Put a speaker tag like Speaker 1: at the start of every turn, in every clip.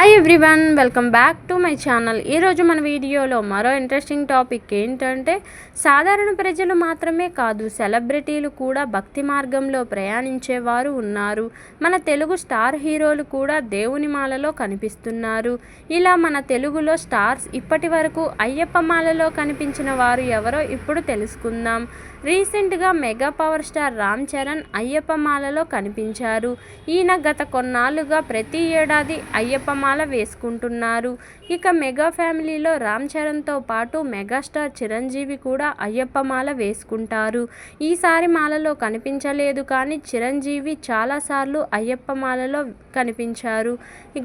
Speaker 1: Hi everyone welcome back to my channel ఈరోజు మన వీడియోలో మరో ఇంట్రెస్టింగ్ టాపిక్ ఏంటంటే సాధారణ ప్రజలు మాత్రమే కాదు సెలబ్రిటీలు కూడా భక్తి మార్గంలో ప్రయాణించేవారు ఉన్నారు. మన తెలుగు స్టార్ హీరోలు కూడా దేవుని మాలలో కనిపిస్తున్నారు. ఇలా మన తెలుగులో స్టార్స్ ఇప్పటి వరకు అయ్యప్ప మాలలో కనిపించిన వారు ఎవరో ఇప్పుడు తెలుసుకుందాం. రీసెంట్గా mega power star Ram Charan Ayyappa మాలలో కనిపించారు. ఈయన గత కొన్నాళ్ళుగా ప్రతి ఏడాది అయ్యప్ప మాల వేసుకుంటున్నారు. ఇక మెగా ఫ్యామిలీలో రామ్ చరణ్తో పాటు మెగాస్టార్ చిరంజీవి కూడా అయ్యప్ప మాల వేసుకుంటారు. ఈసారి మాలలో కనిపించలేదు కానీ చిరంజీవి చాలాసార్లు అయ్యప్ప మాలలో కనిపించారు.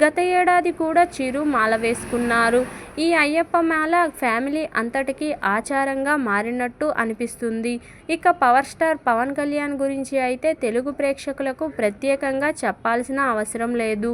Speaker 1: గత ఏడాది కూడా చిరు మాల వేసుకున్నారు. ఈ అయ్యప్ప మాల ఫ్యామిలీ అంతటికీ ఆచారంగా మారినట్టు అనిపిస్తుంది. ఇక పవర్ స్టార్ పవన్ కళ్యాణ్ గురించి అయితే తెలుగు ప్రేక్షకులకు ప్రత్యేకంగా చెప్పాల్సిన అవసరం లేదు.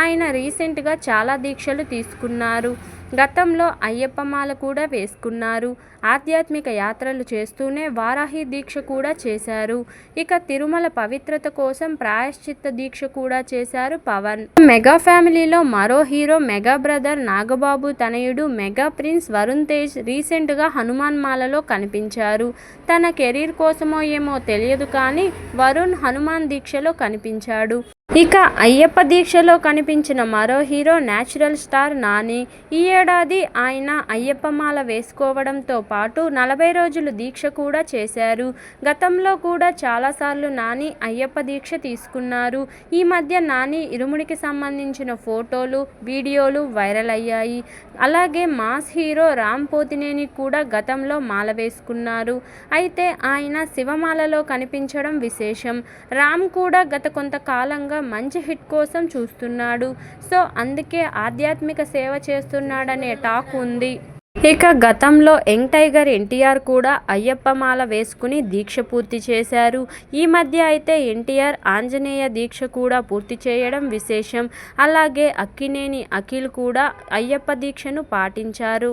Speaker 1: ఆయన రీసెంట్గా చాలా దీక్షలు తీసుకున్నారు. గతంలో అయ్యప్పమాల కూడా వేసుకున్నారు. ఆధ్యాత్మిక యాత్రలు చేస్తూనే వారాహి దీక్ష కూడా చేశారు. ఇక తిరుమల పవిత్రత కోసం ప్రాయశ్చిత్త దీక్ష కూడా చేశారు పవన్. మెగా ఫ్యామిలీలో మరో హీరో మెగా బ్రదర్ నాగబాబు తనయుడు మెగా ప్రిన్స్ వరుణ్ తేజ్ రీసెంట్గా హనుమాన్ మాలలో కనిపించారు. తన కెరీర్ కోసమో ఏమో తెలియదు కానీ వరుణ్ హనుమాన్ దీక్షలో కనిపించాడు. ఇక అయ్యప్ప దీక్షలో కనిపించిన మరో హీరో న్యాచురల్ స్టార్ నాని. ఈ ఏడాది ఆయన అయ్యప్పమాల వేసుకోవడంతో పాటు నలభై రోజులు దీక్ష కూడా చేశారు. గతంలో కూడా చాలాసార్లు నాని అయ్యప్ప దీక్ష తీసుకున్నారు. ఈ మధ్య నాని ఇరుముడికి సంబంధించిన ఫోటోలు వీడియోలు వైరల్ అయ్యాయి. అలాగే మాస్ హీరో రామ్ పోతినేని కూడా గతంలో మాల వేసుకున్నారు. అయితే ఆయన శివమాలలో కనిపించడం విశేషం. రామ్ కూడా గత కొంతకాలంగా మంచి హిట్ కోసం చూస్తున్నాడు. సో అందుకే ఆధ్యాత్మిక సేవ చేస్తున్నాడనే టాక్ ఉంది. ఇక గతంలో యంగ్ టైగర్ ఎన్టీఆర్ కూడా అయ్యప్ప మాల వేసుకుని దీక్ష పూర్తి చేశారు. ఈ మధ్య అయితే ఎన్టీఆర్ ఆంజనేయ దీక్ష కూడా పూర్తి చేయడం విశేషం. అలాగే అక్కినేని అఖిల్ కూడా అయ్యప్ప దీక్షను పాటించారు.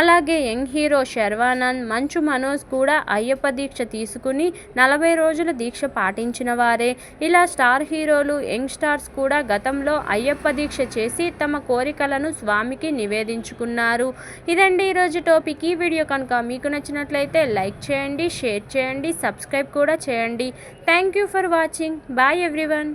Speaker 1: అలాగే యంగ్ హీరో శర్వానంద్ మంచు మనోజ్ కూడా అయ్యప్ప దీక్ష తీసుకుని నలభై రోజుల దీక్ష పాటించిన వారే. ఇలా స్టార్ హీరోలు యంగ్ స్టార్స్ కూడా గతంలో అయ్యప్ప దీక్ష చేసి తమ కోరికలను స్వామికి నివేదించుకున్నారు. ఇదండి ఈరోజు టాపిక్ ఈ వీడియో కనుక మీకు నచ్చినట్లయితే లైక్ చేయండి షేర్ చేయండి సబ్స్క్రైబ్ కూడా చేయండి. Thank you for watching. Bye everyone.